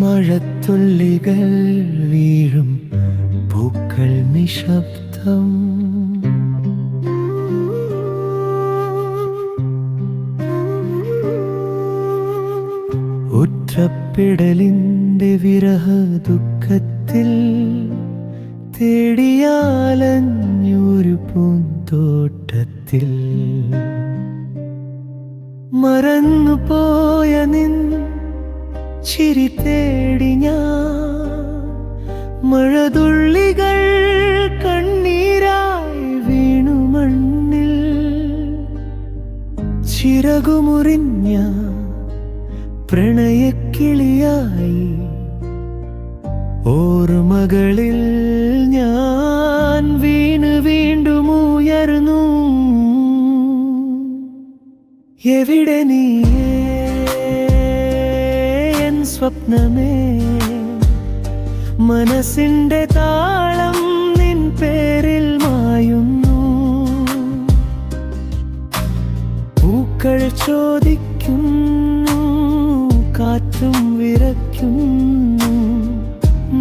മഴത്തുള്ളികൾ വീഴും പൂക്കൾ നിശബ്ദം. ഉറ്റപ്പിടലിന്റെ വിരഹ ദുഃഖത്തിൽ തേടിയാലഞ്ഞൊരു പൂന്തോട്ടത്തിൽ. മറന്നുപോയ നിൻ ചിരി തേടി ഞാൻ മഴതുള്ളികൾ കണ്ണീരായി വീണു മണ്ണിൽ. ചിറകുമുറിഞ്ഞ പ്രണയക്കിളിയായി ഓർമ്മകളിൽ ഞാൻ വീണ് വീണ്ടും ഉയർന്നു. എവിടെ നീ സ്വപ്നമേ. മനസ്സിന്റെ താളം നിൻ പേരിൽ മായുന്നു. പൂക്കൾ ചോദിക്കുന്നു കാറ്റും വിറയ്ക്കുന്നു.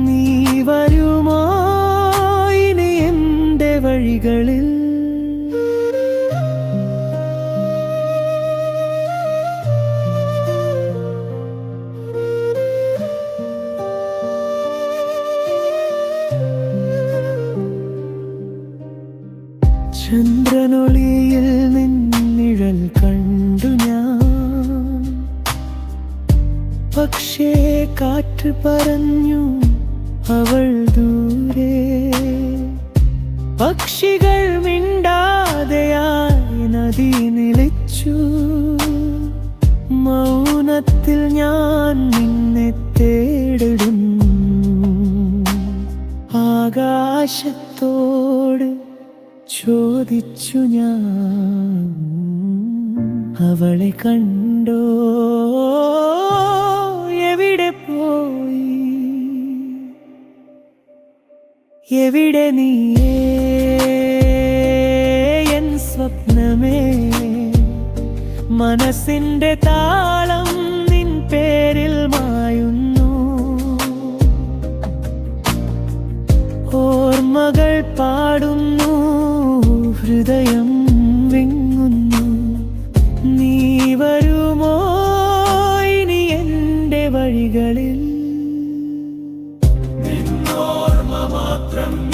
നീ വരുമോ? ഇനി എന്റെ വഴികളിൽ പക്ഷേ കാറ്റ് പറഞ്ഞു അവൾ ദൂരെ. പക്ഷികൾ മിണ്ടാതെയായി നദി നിലച്ചു. മൗനത്തിൽ ഞാൻ നിന്നെ തേടിടുന്നു. ആകാശത്തോട് ചോദിച്ചു ഞാൻ. അവളെ കണ്ടോ? എവിടെ നീയേ? എൻ സ്വപ്നമേ. മനസ്സിന്റെ താളം നിൻ പേരിൽ മായുന്നു. ഓർമ്മകൾ പാടുന്നു. ഹൃദയം Sutram